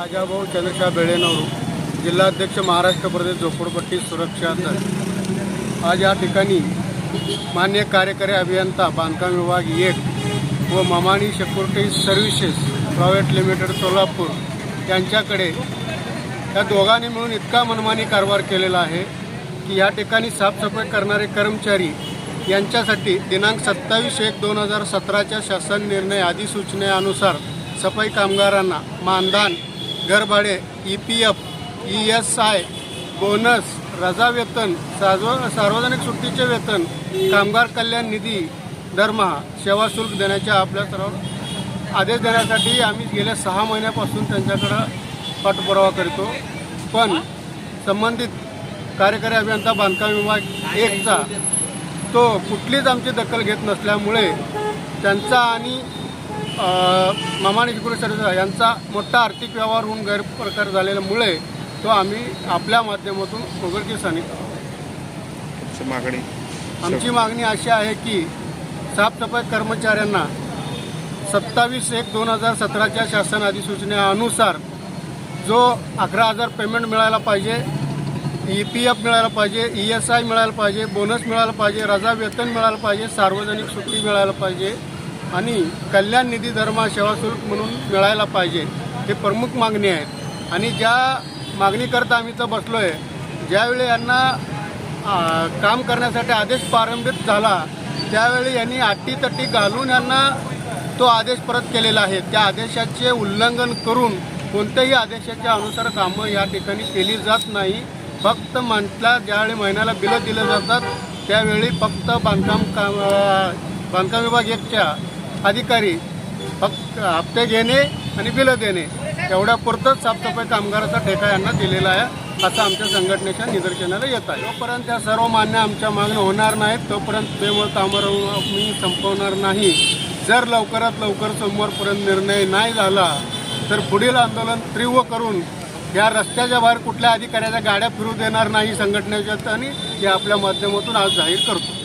राजाभाऊ चंद्रशा बेळेनवरू जिल्हाध्यक्ष महाराष्ट्र प्रदेश झोपडपट्टी सुरक्षा दल. आज या ठिकाणी मान्य कार्यकारी अभियंता बांधकाम विभाग एक व Mamani security services private limited Solapur यांच्याकडे या दोघांनी मिळून इतका मनमानी कारभार केलेला आहे की या ठिकाणी साफसफाई करणारे कर्मचारी यांच्यासाठी दिनांक सत्तावीस एक दोन हजार सतराच्या शासन निर्णय अधिसूचनेनुसार सफाई कामगारांना मानधन घरभाडे E P F E S I bonus रजा वेतन सार्व सार्वजनिक सुट्टीचे वेतन कामगार कल्याण निधी दरमहा सेवा शुल्क देण्याच्या आपल्या सर्व आदेश देण्यासाठी आम्ही गेल्या सहा महिन्यापासून त्यांच्याकडं पाठपुरावा करतो. पण संबंधित कार्यकारी अभियंता बांधकाम विभाग एकचा तो कुठलीच आमची दखल घेत नसल्यामुळे त्यांचा आणि मामानी सिक्युरिटी सर्व्हिस यांचा मोठा आर्थिक व्यवहार होऊन गैरप्रकार झालेल्यामुळे तो आम्ही आपल्या माध्यमातून उघडकीस आणीत आहोत. ची मागणी आमची मागणी अशी आहे की साफसफाई कर्मचाऱ्यांना सत्तावीस एक दोन हजार सतराच्या शासन अधिसूचनेनुसार जो अकरा हजार पेमेंट मिळायला पाहिजे ई पी एफ मिळायला पाहिजे ई एस आय मिळायला पाहिजे बोनस मिळायला पाहिजे रजा वेतन मिळायला पाहिजे सार्वजनिक सुट्टी मिळायला पाहिजे आणि कल्याण निधी धर्मा सेवा शुल्क म्हणून मिळायला पाहिजे हे प्रमुख मागणी आहेत. आणि ज्या मागणीकरता आम्ही इथं बसलो आहे ज्यावेळी यांना काम करण्यासाठी आदेश प्रारंभित झाला त्यावेळी यांनी अटीतटी घालून यांना तो आदेश परत केलेला आहे. त्या आदेशाचे उल्लंघन करून कोणत्याही आदेशाच्या अनुसार कामं या ठिकाणी केली जात नाही. फक्त मंथला ज्यावेळी महिन्याला बिलं दिलं जातात त्यावेळी फक्त बांधकाम काम बांधकाम विभाग एकच्या अधिकारी फक्त हप्ते घेणे आणि बिलं देणे एवढ्यापुरतंच साफसफाई कामगाराचा ठेका यांना दिलेला आहे असं आमच्या संघटनेच्या निदर्शनाला येत आहे. जोपर्यंत त्या सर्व मान्य आमच्या मागण्या होणार नाहीत तोपर्यंत बेमोल कामं मी संपवणार नाही. जर लवकरात लवकर सोमवारपर्यंत निर्णय नाही झाला तर पुढील आंदोलन तीव्र करून या रस्त्याच्या बाहेर कुठल्या अधिकाऱ्याच्या गाड्या फिरू देणार नाही संघटनेच्या आणि हे आपल्या माध्यमातून आज जाहीर करतो.